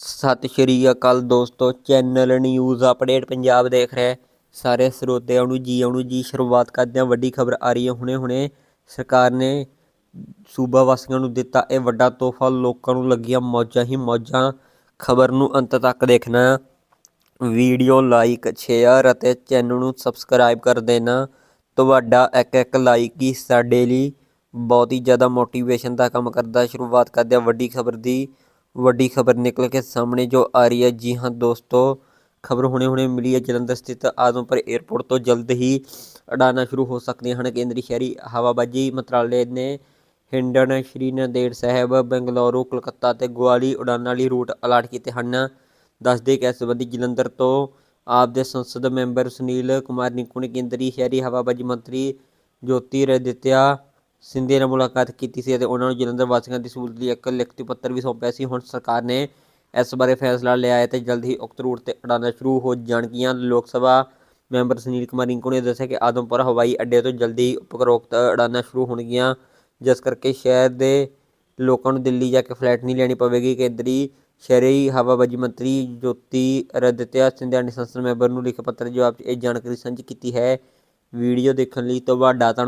ਸਤਿ ਸ਼੍ਰੀ ਅਕਾਲ ਦੋਸਤੋ, channel news update Punjab ਦੇਖ ਰਹੇ। ਸਾਰੇ ਸਰੋਤਿਆਂ ਨੂੰ ਜੀ ਆਉਣ ਨੂੰ ਜੀ, ਸ਼ੁਰੂਆਤ ਕਰਦੇ ਹਾਂ। ਵੱਡੀ ਖਬਰ ਆ ਰਹੀ ਹੈ ਹੁਣੇ ਹੁਣੇ। ਸਰਕਾਰ ਨੇ ਸੂਬਾ ਵਾਸੀਆਂ ਨੂੰ ਦਿੱਤਾ ਇਹ ਵੱਡਾ ਤੋਹਫਾ। ਲੋਕਾਂ ਨੂੰ ਲੱਗੀਆਂ ਮੌਜਾਂ ਹੀ ਮੌਜਾਂ। ਖਬਰ ਨੂੰ ਅੰਤ ਤੱਕ ਦੇਖਣਾ। ਵੀਡੀਓ ਲਾਈਕ, ਸ਼ੇਅਰ ਅਤੇ ਚੈਨਲ ਨੂੰ ਸਬਸਕ੍ਰਾਈਬ ਕਰ ਦੇਣਾ। ਤੁਹਾਡਾ ਇੱਕ ਇੱਕ ਲਾਈਕ ਹੀ ਸਾਡੇ ਲਈ ਬਹੁਤ ਹੀ ਜ਼ਿਆਦਾ ਮੋਟੀਵੇਸ਼ਨ ਦਾ ਕੰਮ ਕਰਦਾ। ਸ਼ੁਰੂਆਤ ਕਰਦੇ ਹਾਂ ਵੱਡੀ ਖਬਰ ਦੀ। ਵੱਡੀ ਖਬਰ ਨਿਕਲ ਕੇ ਸਾਹਮਣੇ ਜੋ ਆ ਰਹੀ ਹੈ। ਜੀ ਹਾਂ ਦੋਸਤੋ, ਖਬਰ ਹੁਣੇ ਹੁਣੇ ਮਿਲੀ ਹੈ ਜਲੰਧਰ ਸਥਿਤ ਆਦਮਪੁਰ 에ਅਰਪੋਰਟ ਤੋਂ। ਜਲਦ ਹੀ ਉਡਾਨਾਂ ਸ਼ੁਰੂ ਹੋ ਸਕਦੀਆਂ ਹਨ। ਕੇਂਦਰੀ ਸ਼ਹਿਰੀ ਹਵਾਬਾਜ਼ੀ ਮੰਤਰਾਲੇ ਨੇ ਹਿੰਡਨ ਸ਼੍ਰੀ ਨੰਦੇੜ ਸਾਹਿਬ, ਬੰਗਲੌਰੂ, ਕੋਲਕਾਤਾ ਤੇ ਗੁਆਲੀ ਉਡਾਨਾਂ ਲਈ ਰੂਟ ਅਲਾਟ ਕੀਤੇ ਹਨ। ਦੱਸਦੇ ਕਿ ਇਸ ਸੰਬੰਧੀ ਜਲੰਧਰ ਤੋਂ ਆਪ ਦੇ ਸੰਸਦ ਮੈਂਬਰ ਸੁਨੀਲ ਕੁਮਾਰ ਨਿੱਕੂ ਨੇ ਕੇਂਦਰੀ ਸ਼ਹਿਰੀ ਹਵਾਬਾਜ਼ੀ ਮੰਤਰੀ ਜੋਤੀ ਰਦਿੱਤਿਆ ਸਿੰਧੀਆ ਨਾਲ ਮੁਲਾਕਾਤ ਕੀਤੀ ਸੀ ਅਤੇ ਉਹਨਾਂ ਨੂੰ ਜਲੰਧਰ ਵਾਸੀਆਂ ਦੀ ਸਹੂਲਤ ਲਈ ਇੱਕ ਲਿਖਤੀ ਪੱਤਰ ਵੀ ਸੌਂਪਿਆ ਸੀ। ਹੁਣ ਸਰਕਾਰ ਨੇ ਇਸ ਬਾਰੇ ਫੈਸਲਾ ਲਿਆ ਹੈ ਤੇ ਜਲਦ ਹੀ ਉਕਤ ਰੂਟ ਤੇ ਉਡਾਨਾਂ ਸ਼ੁਰੂ ਹੋ ਜਾਣਗੀਆਂ। ਲੋਕ ਸਭਾ ਮੈਂਬਰ ਸੁਨੀਲ ਕੁਮਾਰ ਰਿੰਕੂ ਨੇ ਦੱਸਿਆ ਕਿ ਆਦਮਪੁਰ, ਹਵਾਈ ਅੱਡੇ ਤੋਂ ਜਲਦੀ ਹੀ ਉਪਰੋਕਤ ਉਡਾਨਾਂ ਸ਼ੁਰੂ ਹੋਣਗੀਆਂ, ਜਿਸ ਕਰਕੇ ਸ਼ਹਿਰ ਦੇ ਲੋਕਾਂ ਨੂੰ ਦਿੱਲੀ ਜਾ ਕੇ ਫਲੈਟ ਨਹੀਂ ਲੈਣੀ ਪਵੇਗੀ। ਕੇਂਦਰੀ ਸ਼ਹਿਰੀ ਹਵਾਬਾਜ਼ੀ ਮੰਤਰੀ ਜੋਤੀ ਰਦਿੱਤਿਆ ਸਿੰਧਿਆ ਨੇ ਸੰਸਦ ਮੈਂਬਰ ਨੂੰ ਲਿਖੇ ਪੱਤਰ ਜਵਾਬ 'ਚ ਇਹ ਜਾਣਕਾਰੀ ਸਾਂਝੀ ਕੀਤੀ ਹੈ। ਵੀਡੀਓ ਦੇਖਣ ਲਈ ਤੁਹਾਡਾ ਧੰਨ